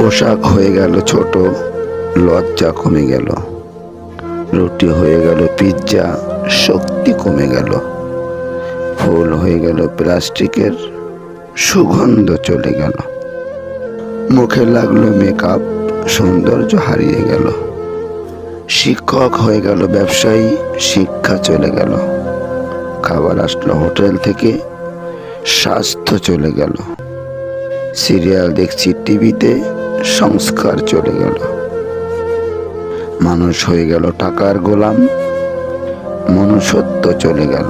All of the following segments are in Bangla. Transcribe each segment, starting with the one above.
পোশাক হয়ে গেল ছোট, লজ্জা কমে গেল। রুটি হয়ে গেল, পিৎজা শক্তি কমে গেল। ফুল হয়ে গেল, প্লাস্টিকের সুগন্ধ চলে গেল। মুখে লাগল মেকআপ সৌন্দর্য হারিয়ে গেল। শিক্ষক হয়ে গেল ব্যবসায়ী, শিক্ষা চলে গেল। খাবার আসলো হোটেল থেকে, স্বাস্থ্য চলে গেল। সিরিয়াল দেখছি টিভিতে সংস্কার চলে গেল। মানুষ হয়ে গেল টাকার গোলাম, মনুষ্যত্ব চলে গেল।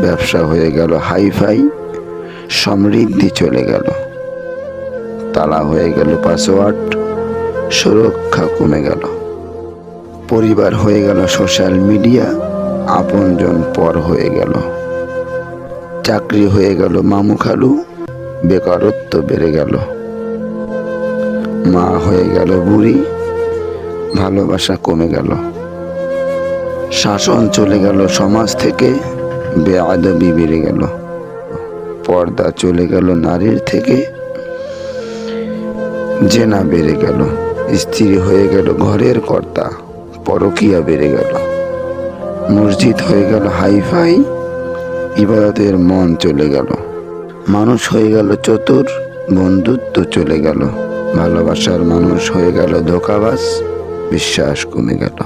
ব্যবসা হয়ে গেল হাইফাই, সমৃদ্ধি চলে গেল। তালা হয়ে গেল পাসওয়ার্ড, সুরক্ষা কমে গেল। পরিবার হয়ে গেল সোশ্যাল মিডিয়া, আপনজন পর হয়ে গেল। চাকরি হয়ে গেল মামু খালু, বেকারত্ব বেড়ে গেল। মা হয়ে গেল বুড়ি, ভালোবাসা কমে গেল। শাসন চলে গেল সমাজ থেকে, বেআদবি বেড়ে গেল। পর্দা চলে গেল নারীর থেকে, জেনা বেড়ে গেল। স্ত্রী হয়ে গেল ঘরের কর্তা, পরকিয়া বেড়ে গেল। মসজিদ হয়ে গেল হাইফাই, ইবাদতের মন চলে গেল। মানুষ হয়ে গেল চতুর, বন্ধুত্ব চলে গেল। ভালোবাসার মানুষ হয়ে গেল ধোকাবাজ বিশ্বাস কমে গেল।